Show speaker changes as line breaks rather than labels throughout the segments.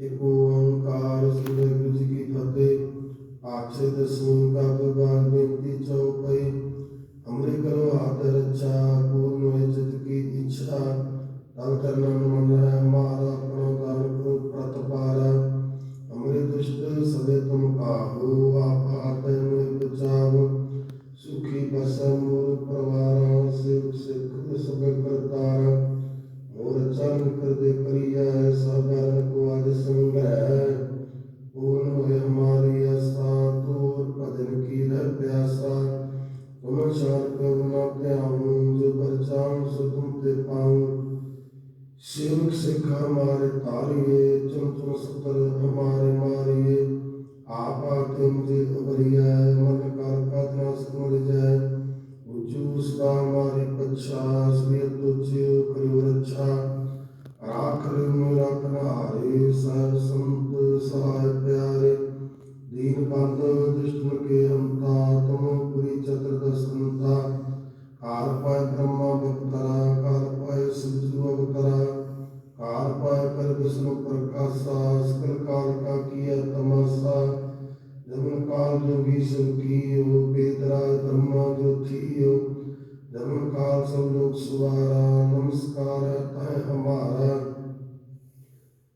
ਏਕ ਓੰਕਾਰ ਸ੍ਰੀ ਗੁਰੂ ਜੀ ਕੀ ਫਤਿਹ। ਆਛੇ ਦਸੂੰ ਕਾ ਭਗਵਾਨ ਬੇਨਤੀ ਚਉਪਈ ਹਮਰੇ ਕਰੋ ਹਾਥ ਰੱਛਾ, ਪੂਰਨ ਹੋਏ ਜਿਤ ਕੀ ਇੱਛਾ। ਤਨ ਕਰਨਾ ਮਨ ਹੈ ਮਾਰਾ, ਆਪਣਾ ਦਾਨ ਕਰੋ ਪ੍ਰਤਪਾਰਾ ਹਮਰੇ ਦੁਸ਼ਟ ਸਦੇ ਤੁਮ ਕਾਹੂ ਆਪ ਹਾਥ में ਬਚਾਵ ਸੁਖੀ ਬਸੈ ਸਰਬ ਕਰੁਣਾ ਧਿਆਵੂ ਜੋ ਪਰਚਾਨ ਸੁਤਮ ਤੇ ਪਾਉ ਸੇਵਕ ਸਿੱਖਾ ਮਾਰੇ ਤਾਰੀਏ ਚੰਤੋ ਸਤਰ काल पाए कर विष्णु प्रकाशा सकल काल का किया तमाशा जमन काल जोगी सब कियो बेदराज ब्रह्मा जो थियो जमन काल सब लोग सुवारा नमस्कार है तय हमारा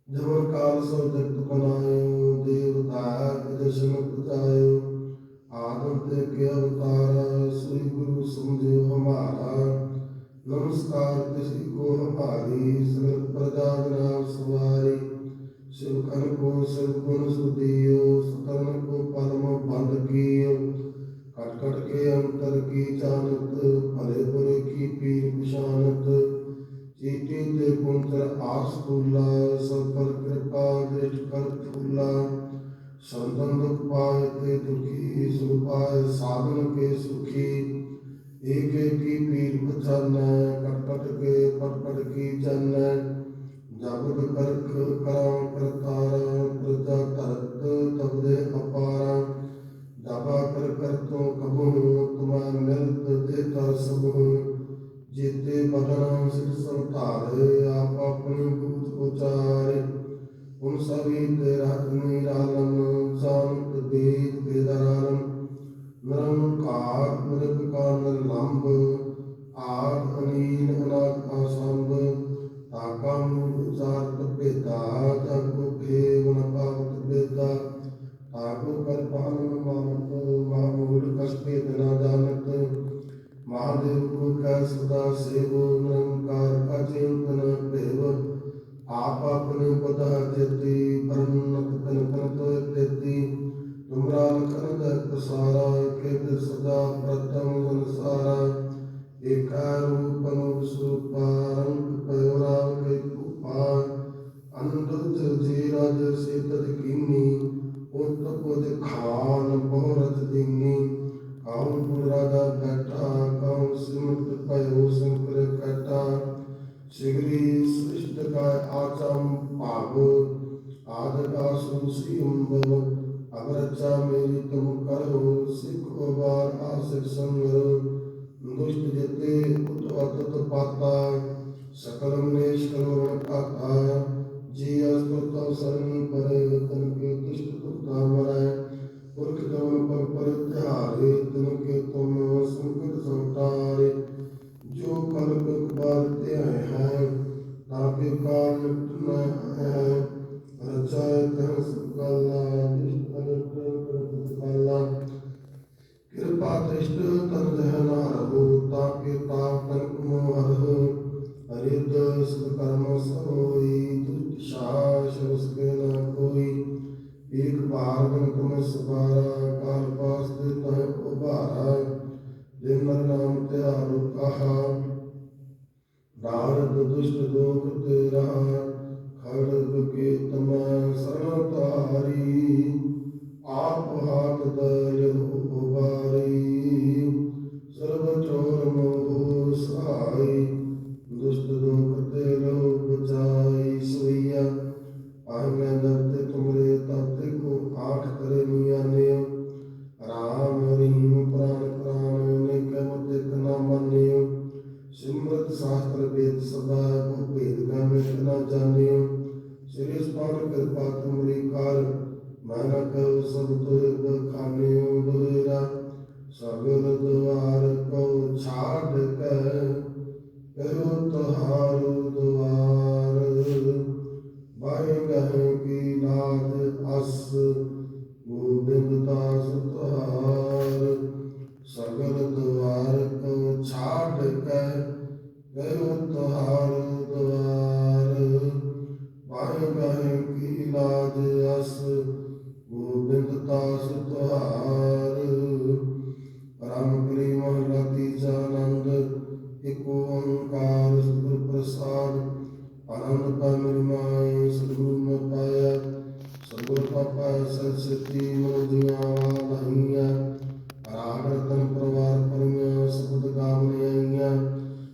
जमन काल सब जगत बनायो एक एक की पीर बचाना कट कट के पट पट की जाना जगत करख कराम करतारा प्रजा तरत तब दे अपारा जाबा कर कर तो कबू तुम्हार मिलत दे कर सबू जेते बदन सिर संतारे आप अपनी बूझ उचारे उन सभी तेरा निरालन ਤਾ ਤਬ ਕੇਵਲ ਪਾਵਤ ਬੇਤਾ ਠਾਕੁਰ ਪਰ ਪਾਲਨ ਮਾਨਤ, ਮਾਮੂਲ ਕਸਤੇ ਤਨਾ ਜਾਣਤ। ਮਹਾਦੇਵ ਕੋ ਕਾ ਸਦਾ ਸੇਵੋ, ਨਿਰੰਕਾਰ ਕਾ ਚਿੰਤਨ ਭੇਵ। ਆਪ ਆਪਣੇ ਪਦ ਜਤੀ ਬ੍ਰਹਮਨਤ ਤਨ ਪਰਤ ਤੇਤੀ। ਤੁਮਰਾ ਲਖਨ ਦਾ ਪ੍ਰਸਾਰਾ ਕਿਤ ਸਦਾ ਪ੍ਰਤਮ ਅਨਸਾਰਾ ਏਕਾ ਰੂਪ ਅਨੁਸੂ कौन पूरा घटा कौन सिमट पयो शंकर कटा शिगरी सृष्ट का आचम पागो आद का सुसीम अवरचा मेरी तुम करो सिखो बार आशिक संगरो दुष्ट जते उत तो पाता सकलम नेश करो पाता जी अस्तुत शरण ਕਾਲ ਮੈਂ ਹੈ ਰਚਾਇ ਤਹ ਸੁਕਾਲਾ ਜਿਸ ਅਨਰਤ ਕਰਤ ਸੁਕਾਲਾ ਕਿਰਪਾ ਦ੍ਰਿਸ਼ਟ ਤਨ ਦਹਿ ਨਾ ਰਹੋ ਤਾਂ ਕਿ ਤਾਪ ਤਨ ਮੋਹ ਰਹੋ ਹਰਿਦ ਸੁਭ ਕਰਮ ਸੋਈ ਦੁਸ਼ਾਸ਼ ਉਸਕੇ ਨਾ ਕੋਈ ਇੱਕ ਬਾਰ ਮਨ ਤੁਮ ਸਬਾਰਾ आप ਤੁਹਾਰੂ ਦੁਆਰ। ਵਾਹਿਗੁਰੂ ਕੀ ਨਾਦ ਅਸ ਸੰਸਤੀ ਮਨੁਜੀਆਂ ਵਾਹੀਆਂ ਰਾਗਰਤਮ ਪਰਵਾਰ ਪਰਮਿਆ ਸਬਦ ਕਾਮਨਿਆਈਆਂ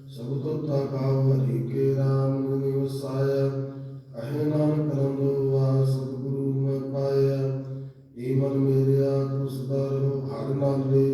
ਸਭ ਤੋਂ ਤਾ ਕਾਵ ਹਰੀ ਕੇ ਰਾਮ ਨਿਵਸਾਇਆ ਅਹੇ ਨਾਮ ਕਰਮ ਦੋਆ ਸਤਿਗੁਰੂ ਮੈਂ ਪਾਇਆ। ਏ ਮਨ ਮੇਰਿਆ ਤੁਸ ਦਰ ਹਰ ਨਾਮ ਲੈ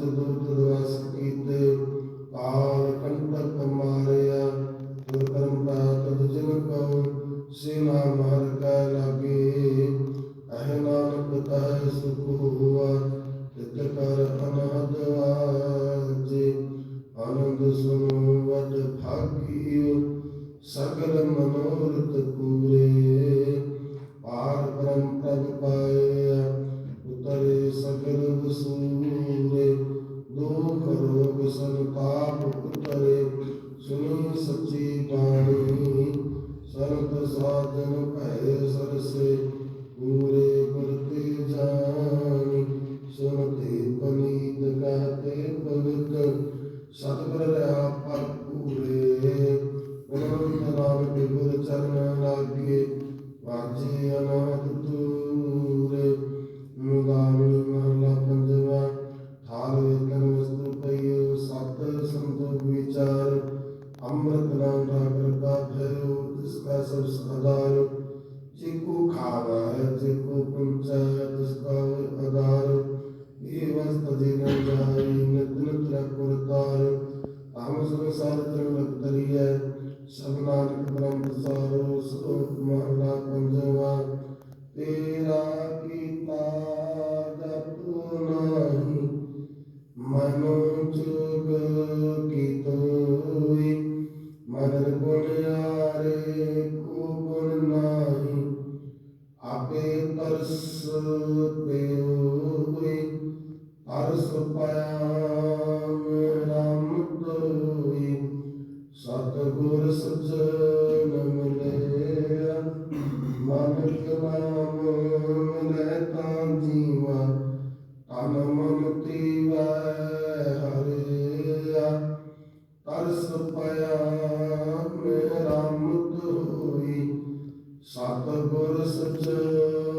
ਪੰਚ ਦੁਰਤ ਦਵਸ ਕੀਤੇ ਕਾਲ ਕੰਟਕ ਮਾਰਿਆ ਗੁਰ ਕਰਮਾ ਤੁਧ ਜਿਨ ਕਉ ਸੇਵਾ ਮਾਰ ਕੈ ਲਾਗੇ, ਅਹਿ ਨਾਨਕ ਤਹਿ ਸੁਖ ਹੋਆ, ਤਿਤ ਕਰ ਅਨਹਦ ਆਜੇ, ਆਨੰਦ ਸੁਨੋ ਵਡ ਭਾਗਿਓ, ਸਗਲ ਮਨੋਰਥ ਕੋ ਗੁਰ ਸਜਣ ਮਿਲਿਆ ਮਾਨਕ ਨਾਮ ਮਿਲੈ ਤਾਂ ਜੀਵਾ ਤਨ ਮਨ ਤੀਵੈ ਹਰਿਆ। ਤਰਸ ਪਿਆ ਮੇਰਾ ਮੁਤ ਹੋਈ ਸਤ ਗੁਰ ਸਜਣ